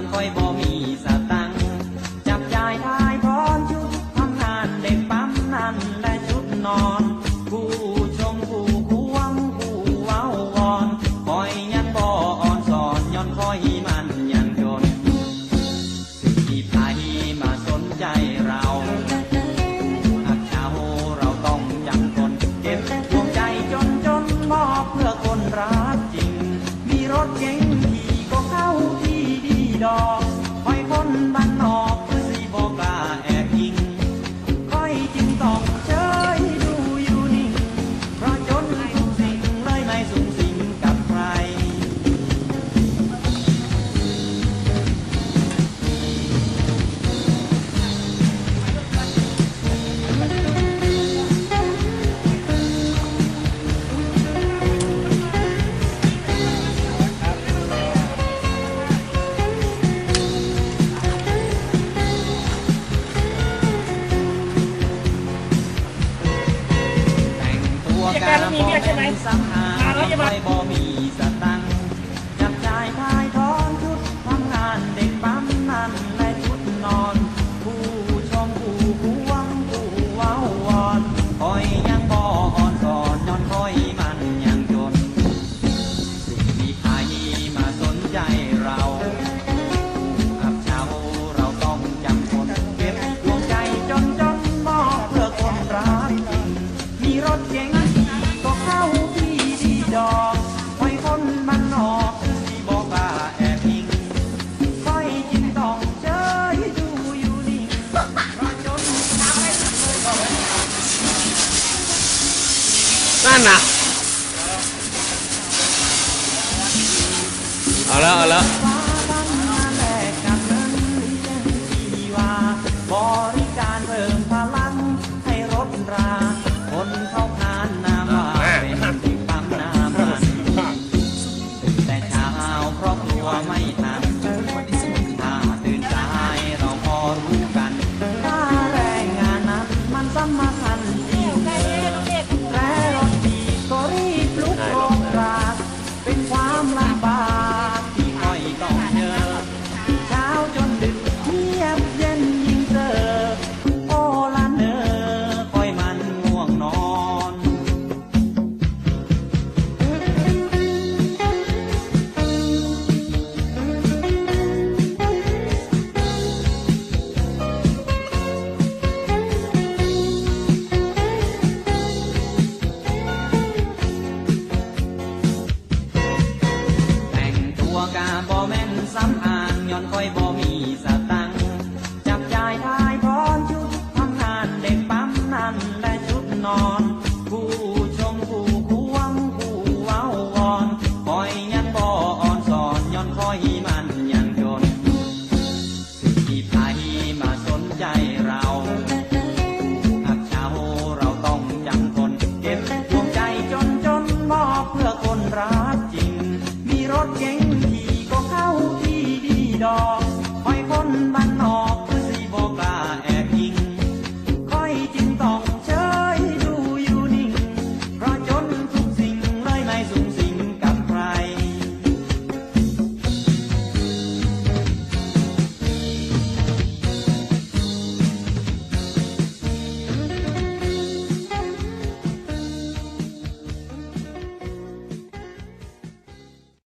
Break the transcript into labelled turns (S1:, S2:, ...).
S1: างคอยบอก Ini aja naik. นน่ะ เอาละเอาละบริการ
S2: เพิ่
S1: ม ลูก on.